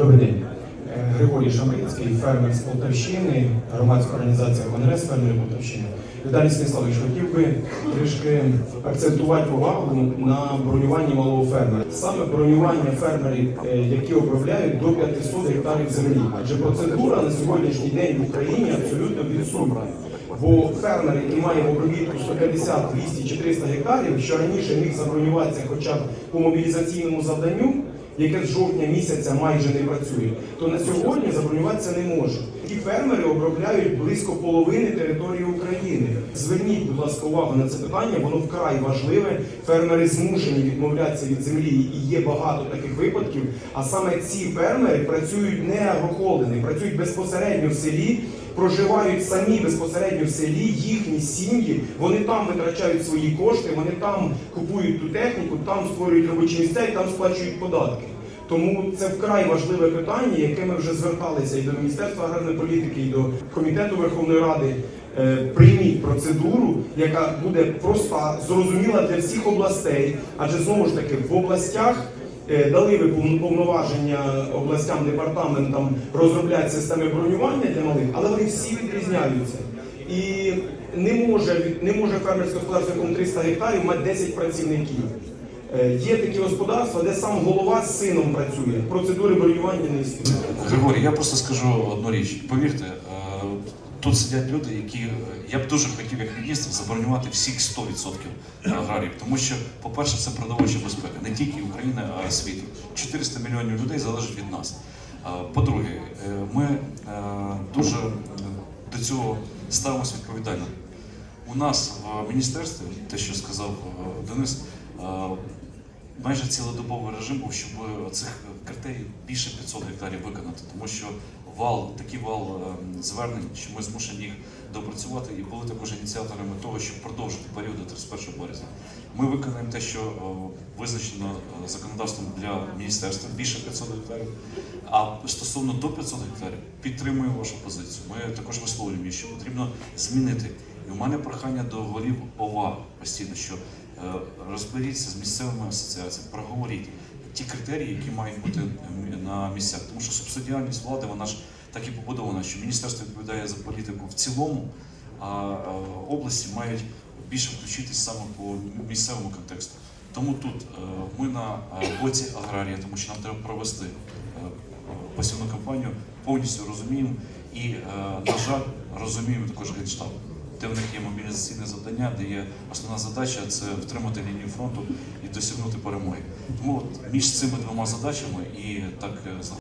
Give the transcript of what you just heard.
Добрий день. Е, Григорій Шамрицький, фермер з Полтавщини, громадська організація Конгрес фермерів Полтавщини. Віталій Станіславович, хотів би трішки акцентувати увагу на бронюванні малого фермера. Саме бронювання фермерів, е, які обробляють до 500 гектарів землі. Адже процедура на сьогоднішній день в Україні абсолютно відсутня. Бо фермер, який має обробітку 150, 200 чи 300 гектарів, що раніше міг забронюватися хоча б по мобілізаційному завданню, яке з жовтня місяця майже не працює, то на сьогодні забронюватися не може. Ті фермери обробляють близько половини території України. Зверніть, будь ласка, увагу на це питання, воно вкрай важливе. Фермери змушені відмовлятися від землі, і є багато таких випадків. А саме ці фермери працюють не агрохолдинги, працюють безпосередньо в селі. Проживають самі безпосередньо в селі, їхні сім'ї, вони там витрачають свої кошти, вони там купують ту техніку, там створюють робочі місця і там сплачують податки. Тому це вкрай важливе питання, яке ми вже зверталися і до Міністерства аграрної політики, і до комітету Верховної Ради. Е, Прийміть процедуру, яка буде проста, зрозуміла для всіх областей, адже знову ж таки в областях. Е, Дали ви повноваження областям, департаментам розробляти системи бронювання для малих, але вони всі відрізняються. І не може, не може фермерське господарство, якому 300 гектарів, мати 10 працівників. Е, Є такі господарства, де сам голова з сином працює. Процедури бронювання не існує. Григорій, я просто скажу одну річ. Повірте, е, тут сидять люди, які е, я б дуже хотів як міністр забронювати всіх 100% аграріїв, тому що, по-перше, це продовольча безпека, не тільки України, а й світу. 400 мільйонів людей залежить від нас. По-друге, ми дуже до цього ставимося відповідально. У нас в міністерстві, те, що сказав Денис, майже цілодобовий режим був, щоб цих критерій більше 500 гектарів виконати, тому що вал, такий вал е, звернень, що ми змушені їх допрацювати, і були також ініціаторами того, щоб продовжити період до 31 березня. Ми виконаємо те, що е, визначено е, законодавством для міністерства більше 500 гектарів. А стосовно до 500 гектарів підтримуємо вашу позицію. Ми також висловлюємо, що потрібно змінити. І у мене прохання до голів ОВА постійно, що е, розберіться з місцевими асоціаціями, проговоріть ті критерії, які мають бути е, на місцях. Тому що субсидіальність влади вона ж так і побудована, що міністерство відповідає за політику в цілому, а е, області мають більше включитись саме по місцевому контексту. Тому тут е, ми на е, боці аграрія, тому що нам треба провести е, посівну кампанію, повністю розуміємо і, е, на жаль, розуміємо також генштаб, де в них є мобілізаційне завдання, де є основна задача це втримати лінію фронту і досягнути перемоги. Тому от між цими двома задачами і так е,